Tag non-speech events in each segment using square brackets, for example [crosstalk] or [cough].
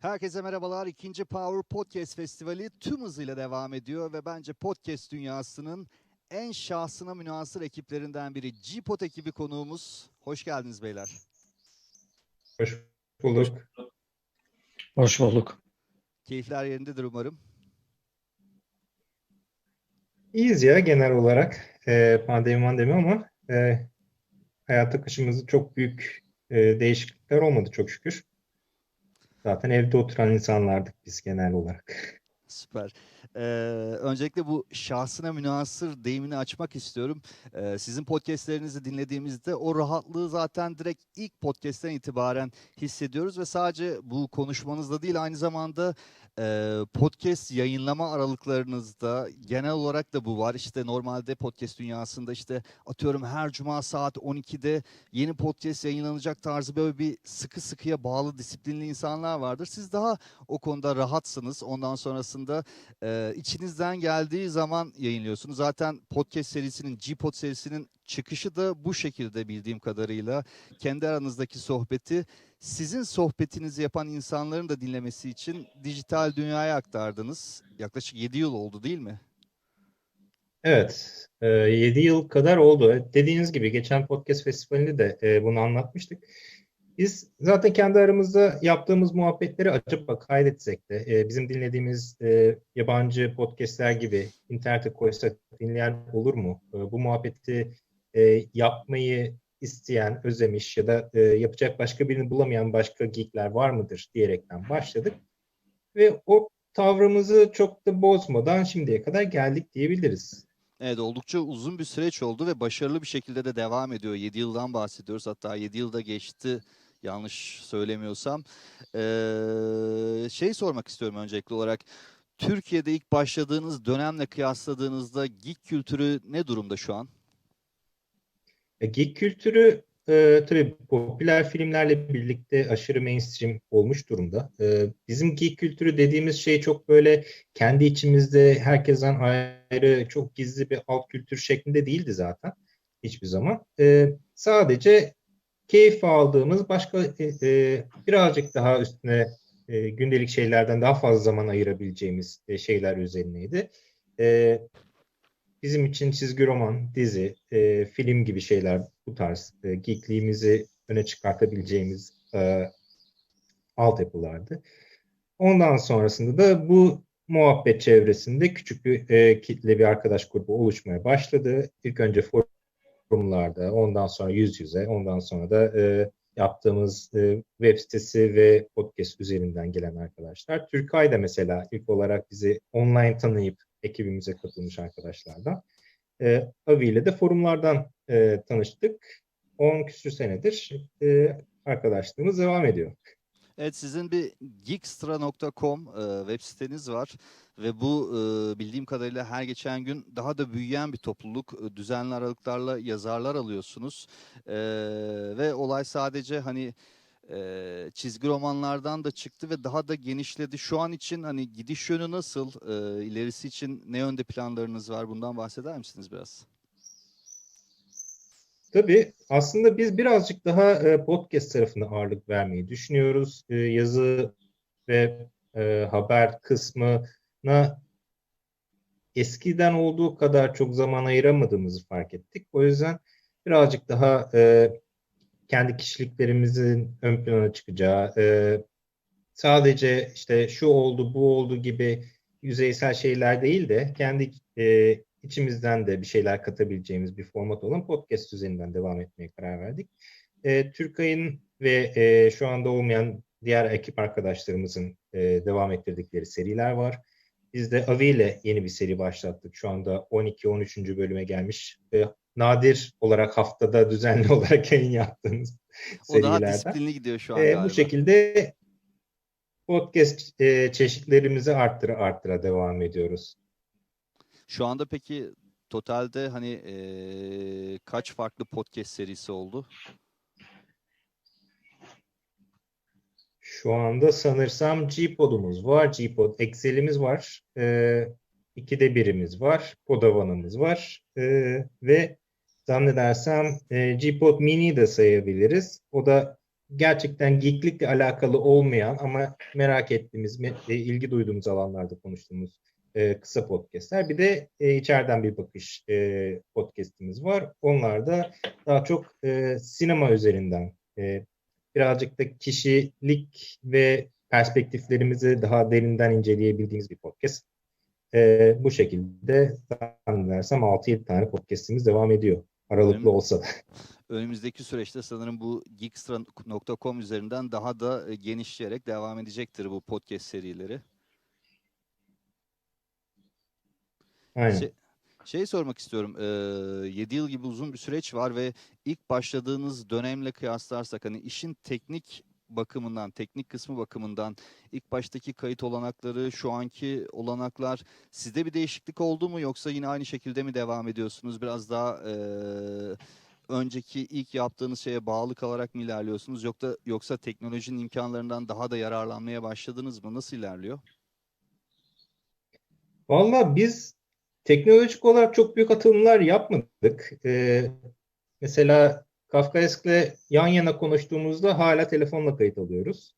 Herkese merhabalar. İkinci Power Podcast Festivali tüm hızıyla devam ediyor ve bence podcast dünyasının en şahsına münasır ekiplerinden biri G-Pod ekibi konuğumuz. Hoş geldiniz beyler. Hoş bulduk. Hoş bulduk. Keyifler yerindedir umarım. İyiyiz ya genel olarak. Ee, pandemi pandemi ama e, hayat akışımızda çok büyük e, değişiklikler olmadı çok şükür. Zaten evde oturan insanlardık biz genel olarak. Süper. Ee, öncelikle bu şahsına münasır deyimini açmak istiyorum. Ee, sizin podcastlerinizi dinlediğimizde o rahatlığı zaten direkt ilk podcast'ten itibaren hissediyoruz ve sadece bu konuşmanızda değil aynı zamanda e, podcast yayınlama aralıklarınızda genel olarak da bu var. İşte normalde podcast dünyasında işte atıyorum her cuma saat 12'de yeni podcast yayınlanacak tarzı böyle bir sıkı sıkıya bağlı disiplinli insanlar vardır. Siz daha o konuda rahatsınız. Ondan sonrasında e, içinizden geldiği zaman yayınlıyorsunuz. Zaten podcast serisinin, G-Pod serisinin çıkışı da bu şekilde bildiğim kadarıyla. Kendi aranızdaki sohbeti sizin sohbetinizi yapan insanların da dinlemesi için dijital dünyaya aktardınız. Yaklaşık 7 yıl oldu değil mi? Evet, e, 7 yıl kadar oldu. Dediğiniz gibi geçen podcast festivalinde de e, bunu anlatmıştık. Biz zaten kendi aramızda yaptığımız muhabbetleri acaba kaydetsek de e, bizim dinlediğimiz e, yabancı podcastler gibi internete koysak dinleyen olur mu? E, bu muhabbeti e, yapmayı isteyen, özlemiş ya da e, yapacak başka birini bulamayan başka geekler var mıdır diyerekten başladık. Ve o tavrımızı çok da bozmadan şimdiye kadar geldik diyebiliriz. Evet oldukça uzun bir süreç oldu ve başarılı bir şekilde de devam ediyor. 7 yıldan bahsediyoruz. Hatta 7 yılda geçti yanlış söylemiyorsam. Ee, şey sormak istiyorum öncelikli olarak. Türkiye'de ilk başladığınız dönemle kıyasladığınızda geek kültürü ne durumda şu an? E, Geek kültürü e, tabii popüler filmlerle birlikte aşırı mainstream olmuş durumda. E, bizim geek kültürü dediğimiz şey çok böyle kendi içimizde herkesten ayrı çok gizli bir alt kültür şeklinde değildi zaten hiçbir zaman. E, sadece keyif aldığımız başka e, e, birazcık daha üstüne e, gündelik şeylerden daha fazla zaman ayırabileceğimiz e, şeyler üzerineydi. E, bizim için çizgi roman, dizi, e, film gibi şeyler bu tarz e, geekliğimizi öne çıkartabileceğimiz e, altyapılardı. Ondan sonrasında da bu muhabbet çevresinde küçük bir e, kitle bir arkadaş grubu oluşmaya başladı. İlk önce forumlarda, ondan sonra yüz yüze, ondan sonra da e, yaptığımız e, web sitesi ve podcast üzerinden gelen arkadaşlar. Türkay da mesela ilk olarak bizi online tanıyıp ekibimize katılmış arkadaşlardan. E, Avi ile de forumlardan e, tanıştık. 10 küsür senedir e, arkadaşlığımız devam ediyor. Evet sizin bir geekstra.com e, web siteniz var ve bu e, bildiğim kadarıyla her geçen gün daha da büyüyen bir topluluk. E, Düzenli aralıklarla yazarlar alıyorsunuz E, ve olay sadece hani e, çizgi romanlardan da çıktı ve daha da genişledi. Şu an için hani gidiş yönü nasıl? E, ilerisi için ne yönde planlarınız var? Bundan bahseder misiniz biraz? Tabii aslında biz birazcık daha e, podcast tarafına ağırlık vermeyi düşünüyoruz. E, yazı ve e, haber kısmına eskiden olduğu kadar çok zaman ayıramadığımızı fark ettik. O yüzden birazcık daha kendi kişiliklerimizin ön plana çıkacağı, sadece işte şu oldu, bu oldu gibi yüzeysel şeyler değil de kendi içimizden de bir şeyler katabileceğimiz bir format olan podcast üzerinden devam etmeye karar verdik. E, Türkay'ın ve e, şu anda olmayan diğer ekip arkadaşlarımızın e, devam ettirdikleri seriler var. Biz de Avi ile yeni bir seri başlattık. Şu anda 12-13. bölüme gelmiş. E, nadir olarak haftada düzenli [laughs] olarak yayın yaptığımız O daha serilerden. disiplinli gidiyor şu an E, galiba. bu şekilde podcast e, çeşitlerimizi arttıra arttıra devam ediyoruz. Şu anda peki totalde hani eee, kaç farklı podcast serisi oldu? Şu anda sanırsam G-Pod'umuz var, G-Pod Excel'imiz var, e, ikide birimiz var, Podavan'ımız var e, ve zannedersem e, G-Pod Mini de sayabiliriz. O da gerçekten geeklikle alakalı olmayan ama merak ettiğimiz, e, ilgi duyduğumuz alanlarda konuştuğumuz e, kısa podcastler. Bir de e, içeriden bir bakış e, podcastimiz var. Onlar da daha çok e, sinema üzerinden e, birazcık da kişilik ve perspektiflerimizi daha derinden inceleyebildiğimiz bir podcast. E, bu şekilde zannedersem 6-7 tane podcastimiz devam ediyor. Aralıklı mi? olsa da. Önümüzdeki süreçte sanırım bu geekstra.com üzerinden daha da e, genişleyerek devam edecektir bu podcast serileri. Aynen. Şey, şey sormak istiyorum. 7 yıl gibi uzun bir süreç var ve ilk başladığınız dönemle kıyaslarsak hani işin teknik bakımından, teknik kısmı bakımından ilk baştaki kayıt olanakları, şu anki olanaklar sizde bir değişiklik oldu mu yoksa yine aynı şekilde mi devam ediyorsunuz? Biraz daha e, önceki ilk yaptığınız şeye bağlı kalarak mı ilerliyorsunuz yoksa yoksa teknolojinin imkanlarından daha da yararlanmaya başladınız mı? Nasıl ilerliyor? Valla biz teknolojik olarak çok büyük atılımlar yapmadık. Ee, mesela Kafkaesk'le yan yana konuştuğumuzda hala telefonla kayıt alıyoruz.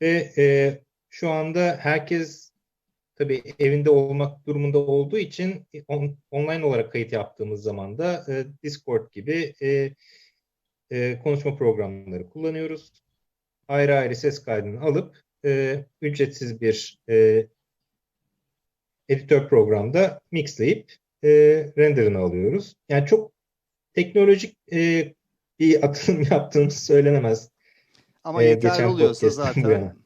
Ve e, şu anda herkes tabii evinde olmak durumunda olduğu için on- online olarak kayıt yaptığımız zaman da e, Discord gibi e, e, konuşma programları kullanıyoruz. Ayrı ayrı ses kaydını alıp e, ücretsiz bir e, editör programda mixleyip e, renderını alıyoruz. Yani çok teknolojik e, bir atılım [laughs] yaptığımız söylenemez. Ama Ee, yeterli oluyorsa zaten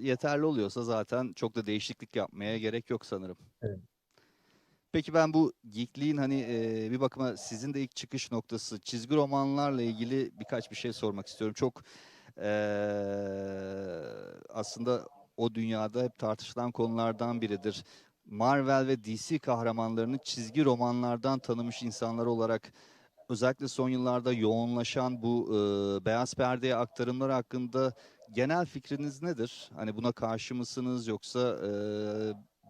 yeterli oluyorsa zaten çok da değişiklik yapmaya gerek yok sanırım. Evet. Peki ben bu geekliğin hani e, bir bakıma sizin de ilk çıkış noktası çizgi romanlarla ilgili birkaç bir şey sormak istiyorum. Çok e, aslında o dünyada hep tartışılan konulardan biridir. Marvel ve DC kahramanlarını çizgi romanlardan tanımış insanlar olarak özellikle son yıllarda yoğunlaşan bu e, beyaz perdeye aktarımlar hakkında genel fikriniz nedir? Hani buna karşı mısınız yoksa e,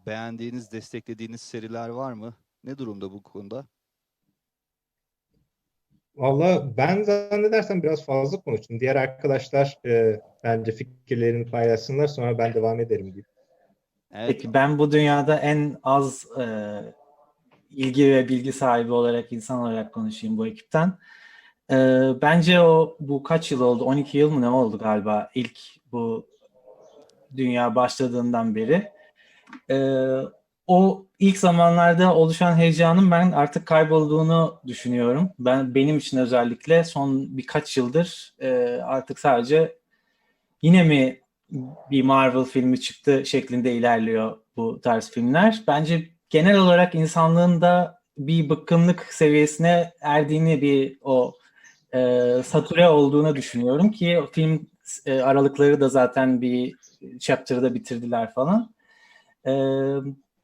beğendiğiniz, desteklediğiniz seriler var mı? Ne durumda bu konuda? Valla ben zannedersem biraz fazla konuştum. Diğer arkadaşlar e, bence fikirlerini paylaşsınlar sonra ben devam ederim gibi. Evet, Peki ben bu dünyada en az e, ilgi ve bilgi sahibi olarak insan olarak konuşayım bu ekipten. E, bence o bu kaç yıl oldu? 12 yıl mı ne oldu galiba ilk bu dünya başladığından beri. E, o ilk zamanlarda oluşan heyecanın ben artık kaybolduğunu düşünüyorum. Ben benim için özellikle son birkaç yıldır e, artık sadece yine mi bir Marvel filmi çıktı şeklinde ilerliyor bu tarz filmler. Bence genel olarak insanlığın da bir bıkkınlık seviyesine erdiğini bir o e, satüre olduğunu düşünüyorum ki film e, aralıkları da zaten bir chapter'da bitirdiler falan. E,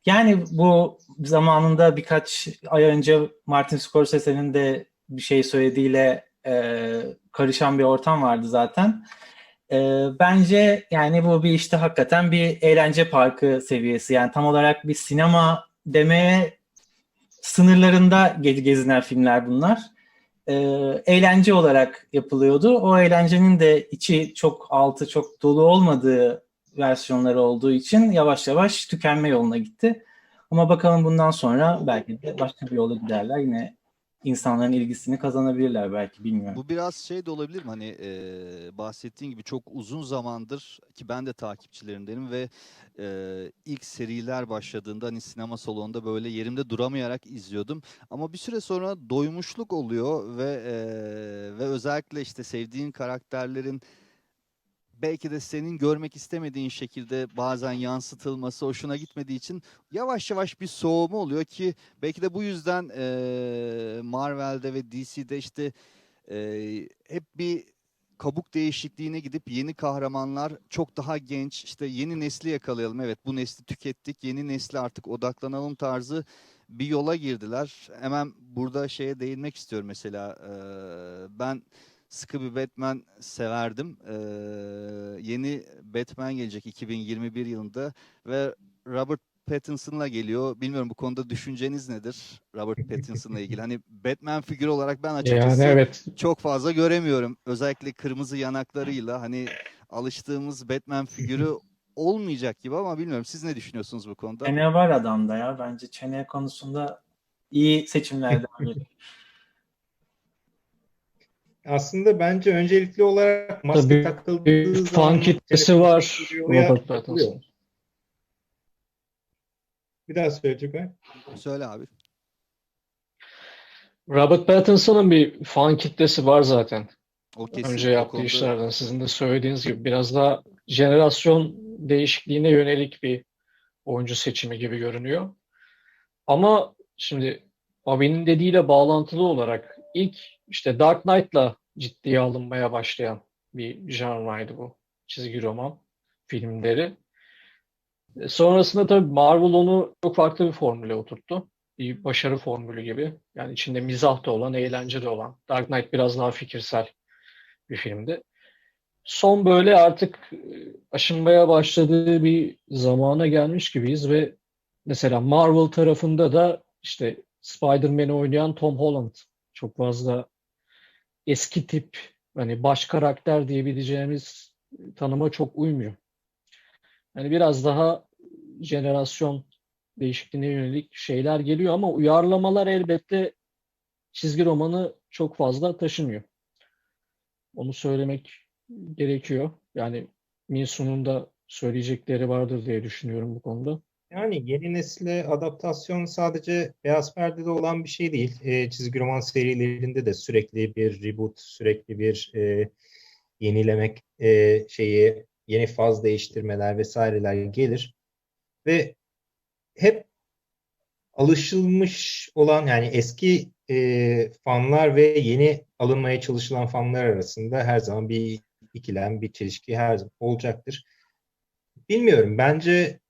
yani bu zamanında birkaç ay önce Martin Scorsese'nin de bir şey söylediğiyle e, karışan bir ortam vardı zaten. Ee, bence yani bu bir işte hakikaten bir eğlence parkı seviyesi. Yani tam olarak bir sinema demeye sınırlarında ge- gezinen filmler bunlar. Ee, eğlence olarak yapılıyordu. O eğlencenin de içi çok altı çok dolu olmadığı versiyonları olduğu için yavaş yavaş tükenme yoluna gitti. Ama bakalım bundan sonra belki de başka bir yola giderler. Yine insanların ilgisini kazanabilirler belki bilmiyorum. Bu biraz şey de olabilir mi? Hani e, bahsettiğin gibi çok uzun zamandır ki ben de takipçilerindenim ve e, ilk seriler başladığında hani sinema salonunda böyle yerimde duramayarak izliyordum. Ama bir süre sonra doymuşluk oluyor ve e, ve özellikle işte sevdiğin karakterlerin belki de senin görmek istemediğin şekilde bazen yansıtılması hoşuna gitmediği için yavaş yavaş bir soğuma oluyor ki belki de bu yüzden eee, Marvel'de ve DC'de işte eee, hep bir kabuk değişikliğine gidip yeni kahramanlar çok daha genç işte yeni nesli yakalayalım evet bu nesli tükettik yeni nesli artık odaklanalım tarzı bir yola girdiler. Hemen burada şeye değinmek istiyorum mesela eee, ben sıkı bir Batman severdim. Eee, yeni Batman gelecek 2021 yılında ve Robert Pattinson'la geliyor. Bilmiyorum bu konuda düşünceniz nedir? Robert Pattinson'la ilgili. Hani Batman figürü olarak ben açıkçası Yani evet çok fazla göremiyorum. Özellikle kırmızı yanaklarıyla hani alıştığımız Batman figürü olmayacak gibi ama bilmiyorum siz ne düşünüyorsunuz bu konuda? Çene var adamda ya. Bence çene konusunda iyi seçimlerden biri. [laughs] Aslında bence öncelikli olarak maske Tabii, takıldığı bir zaman fan kitlesi var Robert. Bir daha söyleyecek mi? Söyle abi. Robert Pattinson'ın bir fan kitlesi var zaten. O kesin. Önce yaptığı konuda- işlerden sizin de söylediğiniz gibi biraz daha jenerasyon değişikliğine yönelik bir oyuncu seçimi gibi görünüyor. Ama şimdi abinin dediğiyle bağlantılı olarak ilk işte Dark Knight'la ciddiye alınmaya başlayan bir janraydı bu çizgi roman filmleri. E, Sonrasında tabii Marvel onu çok farklı bir formüle oturttu. Bir başarı formülü gibi. Yani içinde mizah da olan, eğlence de olan. Dark Knight biraz daha fikirsel bir filmdi. Son böyle artık e, aşınmaya başladığı bir zamana gelmiş gibiyiz ve mesela Marvel tarafında da işte Spider-Man'i oynayan Tom Holland çok fazla eski tip hani baş karakter diyebileceğimiz tanıma çok uymuyor. Yani biraz daha jenerasyon değişikliğine yönelik şeyler geliyor ama uyarlamalar elbette çizgi romanı çok fazla taşımıyor. Onu söylemek gerekiyor. Yani Minsu'nun da söyleyecekleri vardır diye düşünüyorum bu konuda. Yani yeni nesile adaptasyon sadece Beyaz Perde'de olan bir şey değil. E, çizgi roman serilerinde de sürekli bir reboot, sürekli bir e, yenilemek e, şeyi, yeni faz değiştirmeler vesaireler gelir. Ve hep alışılmış olan yani eski e, fanlar ve yeni alınmaya çalışılan fanlar arasında her zaman bir ikilem, bir çelişki her zaman olacaktır. Bilmiyorum. Bence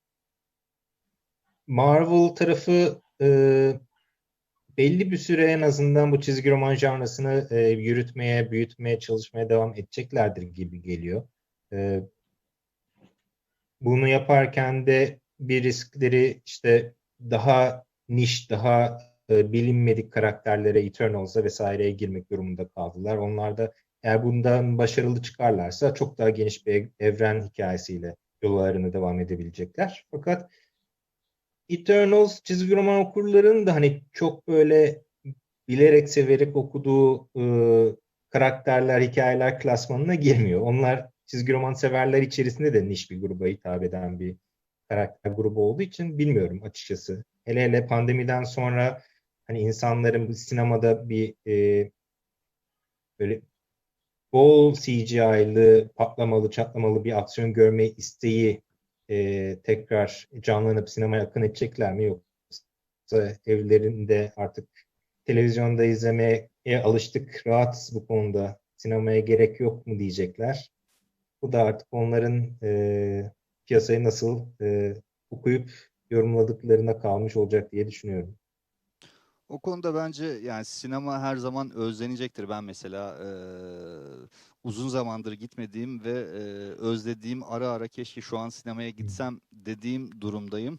Marvel tarafı e, belli bir süre en azından bu çizgi roman janrasını e, yürütmeye, büyütmeye, çalışmaya devam edeceklerdir gibi geliyor. E, bunu yaparken de bir riskleri işte daha niş, daha e, bilinmedik karakterlere, Eternals'a vesaireye girmek durumunda kaldılar. Onlar da eğer bundan başarılı çıkarlarsa çok daha geniş bir ev- evren hikayesiyle yollarına devam edebilecekler. Fakat Eternals çizgi roman okurlarının da hani çok böyle bilerek severek okuduğu e, karakterler, hikayeler klasmanına girmiyor. Onlar çizgi roman severler içerisinde de niş bir gruba hitap eden bir karakter grubu olduğu için bilmiyorum açıkçası. Hele hele pandemiden sonra hani insanların sinemada bir e, böyle bol CGI'lı, patlamalı, çatlamalı bir aksiyon görme isteği e, tekrar canlanıp sinemaya akın edecekler mi yoksa evlerinde artık televizyonda izlemeye alıştık, rahatız bu konuda, sinemaya gerek yok mu diyecekler. Bu da artık onların e, piyasayı nasıl e, okuyup yorumladıklarına kalmış olacak diye düşünüyorum. O konuda bence yani sinema her zaman özlenecektir. Ben mesela eee, uzun zamandır gitmediğim ve eee, özlediğim ara ara keşke şu an sinemaya gitsem dediğim durumdayım.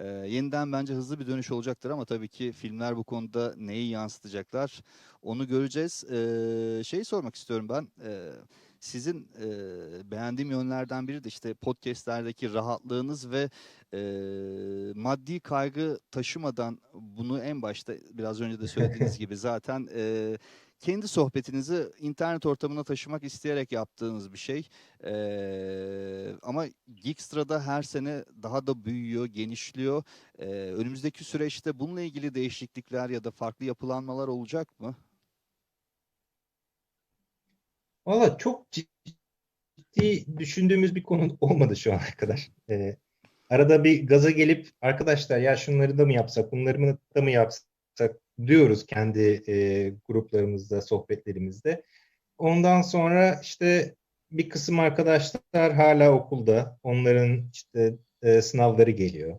Eee, yeniden bence hızlı bir dönüş olacaktır ama tabii ki filmler bu konuda neyi yansıtacaklar onu göreceğiz. Eee şeyi sormak istiyorum ben. Eee, sizin eee, beğendiğim yönlerden biri de işte podcastlerdeki rahatlığınız ve eee, maddi kaygı taşımadan bunu en başta biraz önce de söylediğiniz [laughs] gibi zaten eee, kendi sohbetinizi internet ortamına taşımak isteyerek yaptığınız bir şey. Eee, ama Geekstra'da her sene daha da büyüyor, genişliyor. Eee, önümüzdeki süreçte bununla ilgili değişiklikler ya da farklı yapılanmalar olacak mı? Valla çok ciddi düşündüğümüz bir konu [laughs] olmadı şu ana kadar. Ee, arada bir gaza gelip arkadaşlar ya şunları da mı yapsak, bunları da mı yapsak diyoruz kendi e, gruplarımızda, sohbetlerimizde. Ondan sonra işte bir kısım arkadaşlar hala okulda. Onların işte e, sınavları geliyor.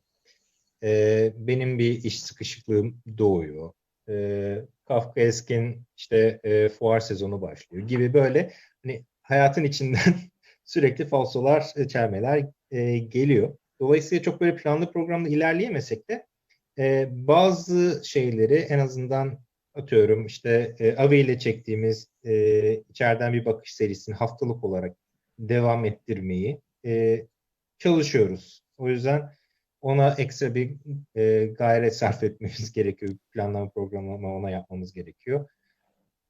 E, benim bir iş sıkışıklığım doğuyor. E, Kafkaesk'in işte e, fuar sezonu başlıyor gibi böyle hani hayatın içinden [laughs] sürekli falsolar, e, çelmeler e, geliyor. Dolayısıyla çok böyle planlı programda ilerleyemesek de e, bazı şeyleri en azından atıyorum işte e, Avi ile çektiğimiz e, içeriden bir bakış serisini haftalık olarak devam ettirmeyi e, çalışıyoruz. O yüzden ona ekstra bir e, gayret sarf etmemiz gerekiyor. Planlama programlama ona yapmamız gerekiyor.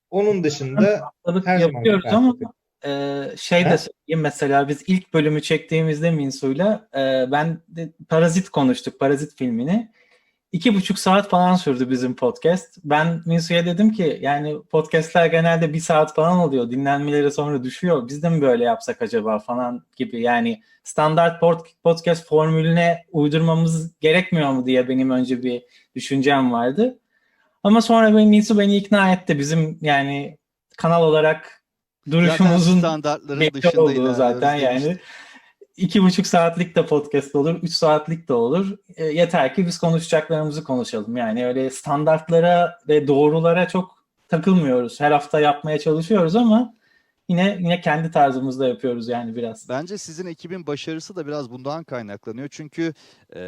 Onun dışında Haftalık her yapıyoruz ama e, şey de söyleyeyim mesela biz ilk bölümü çektiğimizde Minsu'yla e, ben de Parazit konuştuk. Parazit filmini. İki buçuk saat falan sürdü bizim podcast. Ben Minsu'ya dedim ki yani podcastler genelde bir saat falan oluyor. Dinlenmeleri sonra düşüyor. Biz de mi böyle yapsak acaba falan gibi. Yani standart pod- podcast formülüne uydurmamız gerekmiyor mu diye benim önce bir düşüncem vardı. Ama sonra benim Minsu beni ikna etti. Bizim yani kanal olarak Zaten duruşumuzun standartların belli dışında olduğu zaten yani. İki buçuk saatlik de podcast olur, üç saatlik de olur. E, yeter ki biz konuşacaklarımızı konuşalım. Yani öyle standartlara ve doğrulara çok takılmıyoruz. Her hafta yapmaya çalışıyoruz ama yine yine kendi tarzımızda yapıyoruz yani biraz. Bence sizin ekibin başarısı da biraz bundan kaynaklanıyor. Çünkü e,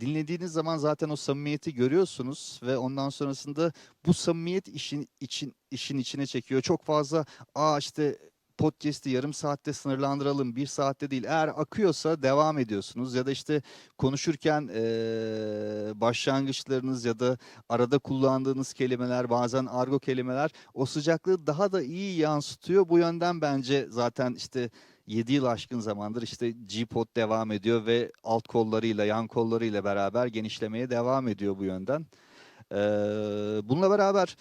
dinlediğiniz zaman zaten o samimiyeti görüyorsunuz ve ondan sonrasında bu samimiyet işin için işin içine çekiyor. Çok fazla aa işte podcast'i yarım saatte sınırlandıralım, bir saatte değil. Eğer akıyorsa devam ediyorsunuz ya da işte konuşurken e, başlangıçlarınız ya da arada kullandığınız kelimeler, bazen argo kelimeler o sıcaklığı daha da iyi yansıtıyor. Bu yönden bence zaten işte 7 yıl aşkın zamandır işte G-Pod devam ediyor ve alt kollarıyla, yan kollarıyla beraber genişlemeye devam ediyor bu yönden. Ee, bununla beraber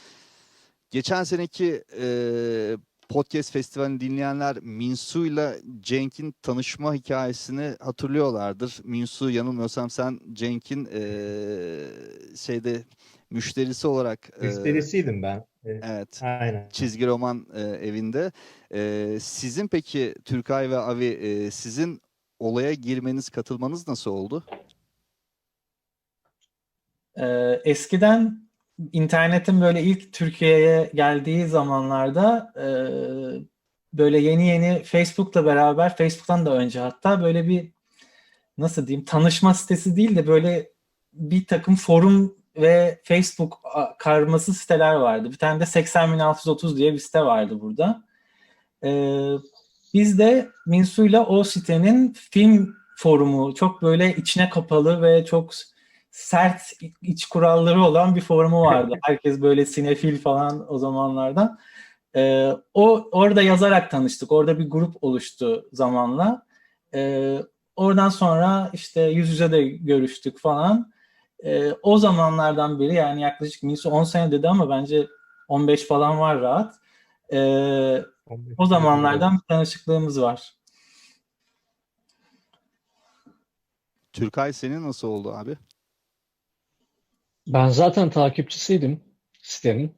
geçen seneki e, podcast festivalini dinleyenler Minsu ile Cenk'in tanışma hikayesini hatırlıyorlardır. Minsu yanılmıyorsam sen Cenk'in e, şeyde müşterisi olarak e, müşterisiydim ben. E, evet aynen. çizgi roman e, evinde. E, sizin peki Türkay ve Avi e, sizin olaya girmeniz, katılmanız nasıl oldu? Ee, eskiden internetin böyle ilk Türkiye'ye geldiği zamanlarda e, böyle yeni yeni Facebook'la beraber Facebook'tan da önce hatta böyle bir nasıl diyeyim tanışma sitesi değil de böyle bir takım forum ve Facebook karması siteler vardı. Bir tane de 80.630 diye bir site vardı burada. Ee, biz de Minsu'yla o sitenin film forumu çok böyle içine kapalı ve çok sert iç kuralları olan bir forumu vardı. [laughs] Herkes böyle sinefil falan o zamanlardan. Ee, o orada yazarak tanıştık. Orada bir grup oluştu zamanla. Ee, oradan sonra işte yüz yüze de görüştük falan. Ee, o zamanlardan beri yani yaklaşık Minsu 10 sene dedi ama bence 15 falan var rahat. Ee, o zamanlardan bir tanışıklığımız var. Türkay senin nasıl oldu abi? Ben zaten takipçisiydim sitenin.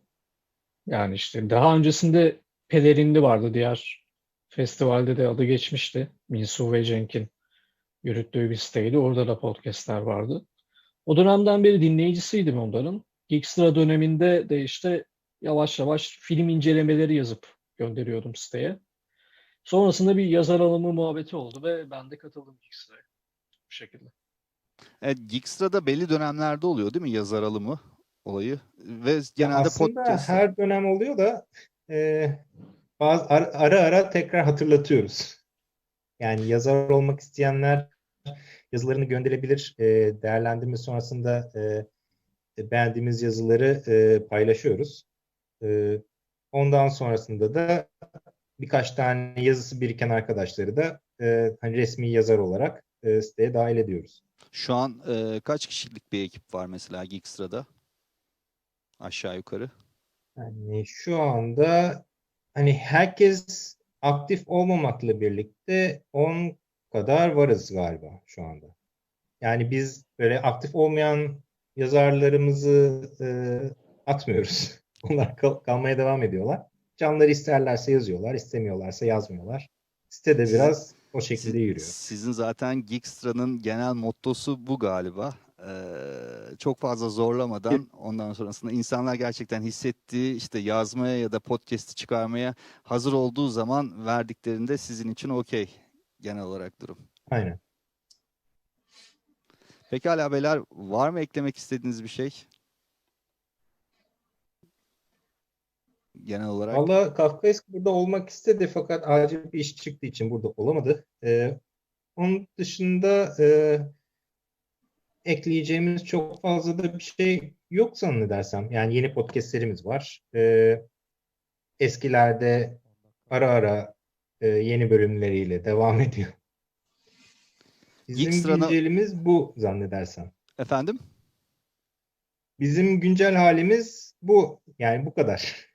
Yani işte daha öncesinde Pelerinli vardı diğer festivalde de adı geçmişti. Minsu ve Cenk'in yürüttüğü bir siteydi. Orada da podcastler vardı. O dönemden beri dinleyicisiydim onların. Geekstra döneminde de işte yavaş yavaş film incelemeleri yazıp gönderiyordum siteye. Sonrasında bir yazar alımı muhabbeti oldu ve ben de katıldım Geekstra'ya. Bu şekilde. Evet, Geekstra'da belli dönemlerde oluyor değil mi yazar alımı olayı? Ve genelde Aslında podcast. her dönem oluyor da e, bazı ara, ara ara tekrar hatırlatıyoruz. Yani yazar olmak isteyenler yazılarını gönderebilir. E, değerlendirme sonrasında e, beğendiğimiz yazıları e, paylaşıyoruz. E, ondan sonrasında da birkaç tane yazısı biriken arkadaşları da e, hani resmi yazar olarak e, siteye dahil ediyoruz. Şu an e, kaç kişilik bir ekip var mesela Geekstra'da? Aşağı yukarı. Yani şu anda hani herkes aktif olmamakla birlikte 10 kadar varız galiba şu anda. Yani biz böyle aktif olmayan yazarlarımızı e, atmıyoruz. [laughs] Onlar kal- kalmaya devam ediyorlar. Canları isterlerse yazıyorlar, istemiyorlarsa yazmıyorlar. Site de biraz o şekilde Siz- yürüyor. Sizin zaten Geekstra'nın genel mottosu bu galiba. Ee, çok fazla zorlamadan ondan sonrasında insanlar gerçekten hissettiği işte yazmaya ya da podcast'i çıkarmaya hazır olduğu zaman verdiklerinde sizin için okey genel olarak durum. Aynen. Pekala beyler var mı eklemek istediğiniz bir şey? Genel olarak. Valla Kafkaesk burada olmak istedi fakat acil bir iş çıktığı için burada olamadı. Ee, onun dışında e, ekleyeceğimiz çok fazla da bir şey yok zannedersem. Yani yeni podcastlerimiz var. Ee, eskilerde ara ara e, yeni bölümleriyle devam ediyor. Bizim Geekstra'na- güncelimiz bu zannedersem. Efendim? Bizim güncel halimiz bu. Yani bu kadar.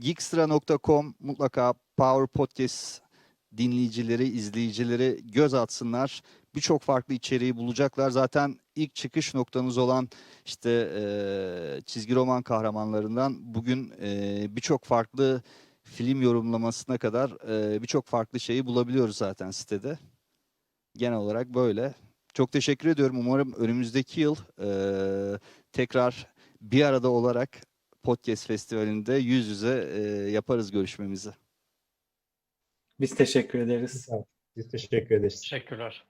Geekstra.com mutlaka Power Podcast dinleyicileri, izleyicileri göz atsınlar. Birçok farklı içeriği bulacaklar. Zaten ilk çıkış noktanız olan işte eee, çizgi roman kahramanlarından bugün eee, birçok farklı film yorumlamasına kadar eee, birçok farklı şeyi bulabiliyoruz zaten sitede. Genel olarak böyle. Çok teşekkür ediyorum. Umarım önümüzdeki yıl eee, tekrar bir arada olarak Podcast Festivali'nde yüz yüze eee, yaparız görüşmemizi. Biz teşekkür ederiz. Biz teşekkür ederiz. Teşekkürler.